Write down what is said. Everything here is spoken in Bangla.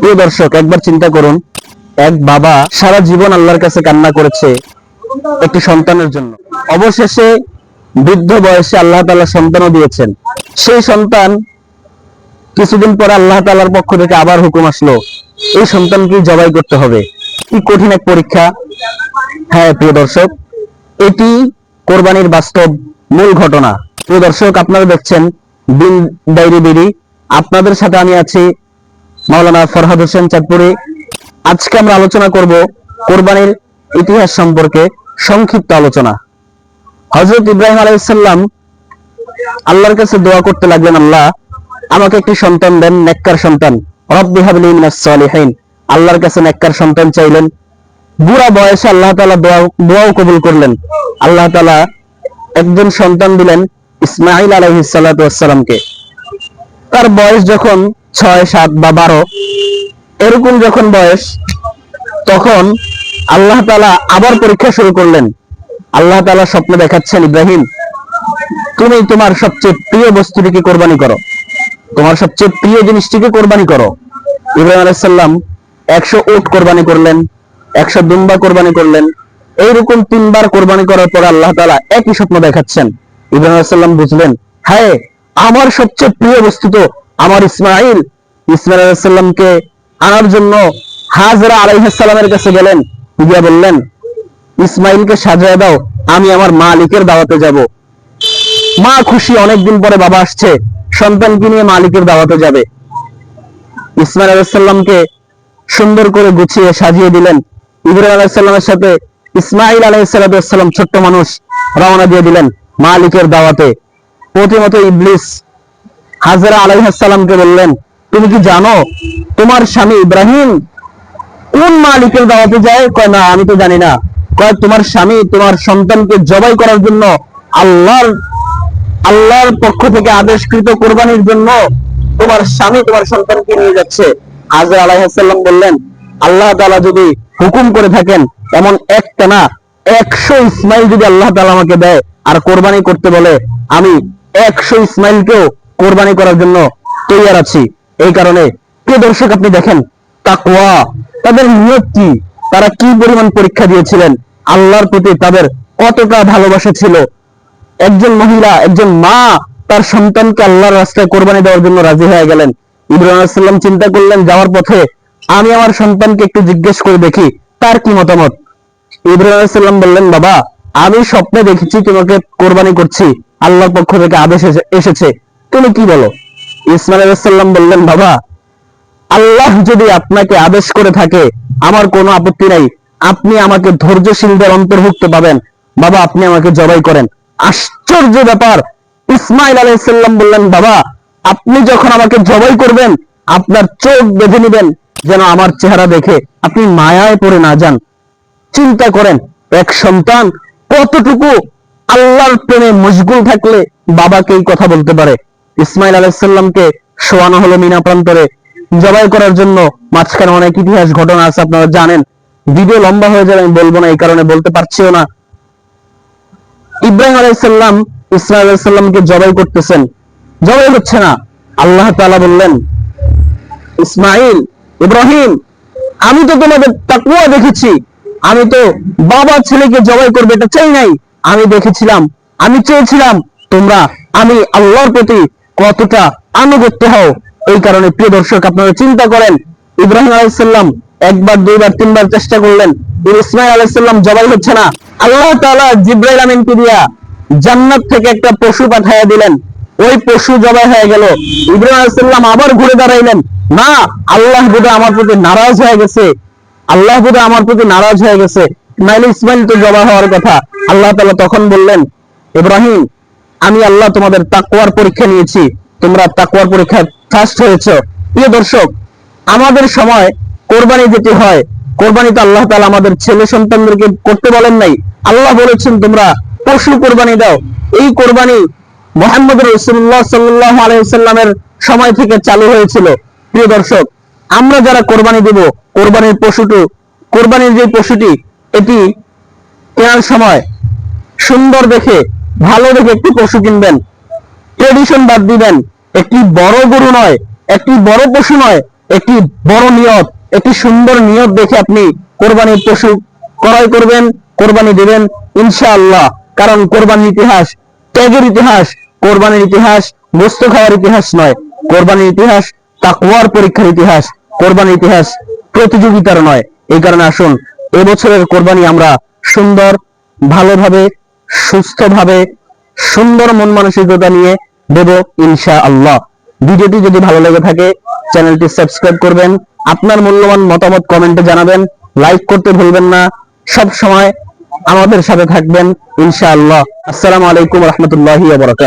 প্রিয় দর্শক, একবার চিন্তা করুন, এক বাবা সারা জীবন আল্লাহর কাছে কান্না করেছে একটি সন্তানের জন্য। অবশেষে বৃদ্ধ বয়সে আল্লাহ তাআলা সন্তানও দিয়েছেন। সেই সন্তান কিছুদিন পরে আল্লাহ তাআলার পক্ষ থেকে আবার হুকুম আসলো, এই সন্তানকে জবাই করতে হবে। কি কঠিন এক পরীক্ষা। হ্যাঁ প্রিয় দর্শক, এটি কোরবানির বাস্তব মূল ঘটনা। প্রিয় দর্শক, আপনারা দেখছেন দিন ডায়েরি বিডি আপনাদের সাথে আমি আছি মাওলানা ফরহাদ হোসেন চাঁদপুরি, আজকে আমরা আলোচনা করব কোরবানির ইতিহাস সম্পর্কে সংক্ষিপ্ত আলোচনা। হযরত ইব্রাহিম আলাইহিসসালাম আল্লাহর কাছে দোয়া করতে লাগলেন, আল্লাহ, আমাকে একটি সন্তান দেন, নেককার সন্তান। রব্বি আল্লাহর কাছে নেককার সন্তান চাইলেন। বুড়া বয়সে আল্লাহ তাআলা দোয়া দোয়াও কবুল করলেন। আল্লাহ তাআলা একজন সন্তান দিলেন ইসমাইল আলাইহিস ওয়াসসালামকে তার বয়স যখন ছয়, সাত বা বারো, এরকম যখন বয়স, তখন আল্লাহ তাআলা আবার পরীক্ষা শুরু করলেন। আল্লাহ তাআলা স্বপ্নে দেখাচ্ছেন, ইব্রাহিম, তুমি তোমার সবচেয়ে প্রিয় বস্তুটিকে কোরবানি করো। তোমার সবচেয়ে প্রিয় জিনিসটিকে কোরবানি করো। ইব্রাহিম আলাইহিস সালাম একশো উট কোরবানি করলেন, একশো দুম্বা কোরবানি করলেন। এইরকম তিনবার কোরবানি করার পর আল্লাহ তাআলা একই স্বপ্ন দেখাচ্ছেন। ইব্রাহিম আলাইহিস সালাম বুঝলেন হ্যাঁ আমার সবচেয়ে প্রিয় বস্তু তো আমার ইসমাইল ইসমাইল আলাইহিস আনার জন্য হাজরা আলাইহিস কাছে গেলেন। গিয়া বললেন, ইসমাইলকে সাজায় দাও, আমি আমার মালিকের দাওয়াতে যাব। মা খুশি, অনেকদিন পরে বাবা আসছে, সন্তানকে নিয়ে মালিকের দাওয়াতে যাবে। ইসমাইল আলাইসাল্লামকে সুন্দর করে গুছিয়ে সাজিয়ে দিলেন। ইব্রাহিম আলাইসাল্লামের সাথে ইসমাইল আলাইসাল্লাম ছোট্ট মানুষ রওনা দিয়ে দিলেন মালিকের দাওয়াতে। প্রতিমত ইবলিস হাজরা আলাইহাসাল্লামকে বললেন, তুমি কি জানো তোমার স্বামী ইব্রাহিম কোন মালিকের দাওয়াতে যায়? কয়, না, আমি তো জানি না। কয়, তোমার স্বামী তোমার সন্তানকে জবাই করার জন্য আল্লাহর আল্লাহর পক্ষ থেকে আদেশকৃত কোরবানির জন্য তোমার স্বামী তোমার সন্তানকে নিয়ে যাচ্ছে। হাজরা আলাইহাসাল্লাম বললেন, আল্লাহ তাআলা যদি হুকুম করে থাকেন, এমন একটা না, একশো ইসমাইল যদি আল্লাহ তালা আমাকে দেয় আর কোরবানি করতে বলে, আমি একশো ইসমাইলকেও কোরবানি করার জন্য তৈয়ার আছি। এই কারণে প্রিয় দর্শক, আপনি দেখেন, তাকওয়া, তাদের নিয়ত কি? তারা কি পরিমাণ পরীক্ষা দিয়েছিলেন? আল্লাহর প্রতি তাদের কতটা ভালোবাসা ছিল? একজন মহিলা, একজন মা তার সন্তানকে আল্লাহর রাস্তায় কোরবানি দেওয়ার জন্য রাজি হয়ে গেলেন। ইব্রাহিম চিন্তা করলেন, যাওয়ার পথে আমি আমার সন্তানকে একটু জিজ্ঞেস করে দেখি, তার কি মতামত? ইব্রাহিম বললেন, বাবা, আমি স্বপ্নে দেখেছি তোমাকে কোরবানি করছি। আল্লাহর পক্ষ থেকে আদেশ এসে- এসেছে। তুমি কি বলো? ইসমাইল আলাইহিস বললেন, বাবা, আল্লাহ যদি আপনাকে আদেশ করে থাকে, আমার কোনো আপত্তি নাই। আপনি আমাকে ধৈর্যশীলদের অন্তর্ভুক্ত পাবেন। বাবা, আপনি আমাকে জবাই করেন। আশ্চর্য ব্যাপার। ইসমাইল আলাইসাল্লাম বললেন, বাবা, আপনি যখন আমাকে জবাই করবেন, আপনার চোখ বেঁধে নেবেন, যেন আমার চেহারা দেখে আপনি মায়ায় পড়ে না যান। চিন্তা করেন, এক সন্তান কতটুকু আল্লাহর প্রেমে মশগুল থাকলে বাবাকে এই কথা বলতে পারে? ইসমাইল আলাইসাল্লামকে শোয়ানো হলো মিনা প্রান্তরে। জবাই করার জন্য মাঝখানে অনেক ইতিহাস ঘটনা আছে, আপনারা জানেন। ভিডিও লম্বা হয়ে যাবে, আমি বলব না, এই কারণে বলতে পারছিও না। ইব্রাহিম আলাইসাল্লাম ইসমাইল আলাইসাল্লামকে জবাই করতেছেন। জবাই হচ্ছে না, আল্লাহ তাআলা বললেন, ইসমাইল, ইব্রাহিম, আমি তো তোমাদের তাকুয়া দেখেছি। আমি তো বাবা ছেলেকে জবাই করবে, এটা চাই নাই। আমি দেখেছিলাম, আমি চেয়েছিলাম, তোমরা, আমি আল্লাহর প্রতি কতটা আনুগত্য হও? এই কারণে প্রিয় দর্শক, আপনারা চিন্তা করেন, ইব্রাহিম আলাইসাল্লাম একবার, দুইবার, তিনবার চেষ্টা করলেন। ইসমাইল আলাইসাল্লাম জবাই হচ্ছে না। আল্লাহ তাআলা জিব্রাইল আমিনকে দিয়া জান্নাত থেকে একটা পশু পাঠাইয়া দিলেন। ওই পশু জবাই হয়ে গেল। ইব্রাহিম আলাইসাল্লাম আবার ঘুরে দাঁড়াইলেন। না, আল্লাহ বোধহয় আমার প্রতি নারাজ হয়ে গেছে। আল্লাহ বোধহয় আমার প্রতি নারাজ হয়ে গেছে। নাইলে ইসমাইল তো জবাই হওয়ার কথা। আল্লাহ তাআলা তখন বললেন, ইব্রাহিম আমি আল্লাহ তোমাদের তাকওয়ার পরীক্ষা নিয়েছি। তোমরা তাকওয়ার পরীক্ষায় ফার্স্ট হয়েছো। প্রিয় দর্শক, আমাদের সময় কোরবানি যেটি হয়। কোরবানি তো আল্লাহ তাআলা আমাদের ছেলে সন্তানদেরকে করতে বলেন নাই। আল্লাহ বলেছেন, তোমরা পশু কোরবানি দাও। এই কোরবানি মোহাম্মদ রসুল্লাহ সাল্লাহ আলাইসাল্লামের সময় থেকে চালু হয়েছিল। প্রিয় দর্শক, আমরা যারা কোরবানি দেব, কোরবানির পশুটি, কোরবানির যে পশুটি, এটি কেনার সময় সুন্দর দেখে ভালো দেখে একটি পশু কিনবেন। ট্রেডিশন বাদ দিবেন। একটি বড় গরু নয়, একটি বড় পশু নয়, একটি বড় নিয়ত, একটি সুন্দর নিয়ত দেখে আপনি কোরবানির পশু ক্রয় করবেন, কোরবানি দেবেন, ইনশাআল্লাহ। কারণ কোরবানির ইতিহাস ত্যাগের ইতিহাস, কোরবানির ইতিহাস গোস্ত খাওয়ার ইতিহাস নয়। কোরবানির ইতিহাস তাকওয়ার পরীক্ষার ইতিহাস, কোরবানির ইতিহাস প্রতিযোগিতার নয়। এই কারণে আসুন, এবছরের কোরবানি আমরা সুন্দর, ভালোভাবে সুস্থভাবে, সুন্দর মন মানসিকতা নিয়ে দেব ইনশা আল্লাহ ভিডিওটি যদি ভালো লেগে থাকে, চ্যানেলটি সাবস্ক্রাইব করবেন, আপনার মূল্যবান মতামত কমেন্টে জানাবেন, লাইক করতে ভুলবেন না। সব সময় আমাদের সাথে থাকবেন ইনশাআল্লাহ। আসসালামু আলাইকুম রহমতুল্লাহ ওয়া বারাকাতুহু।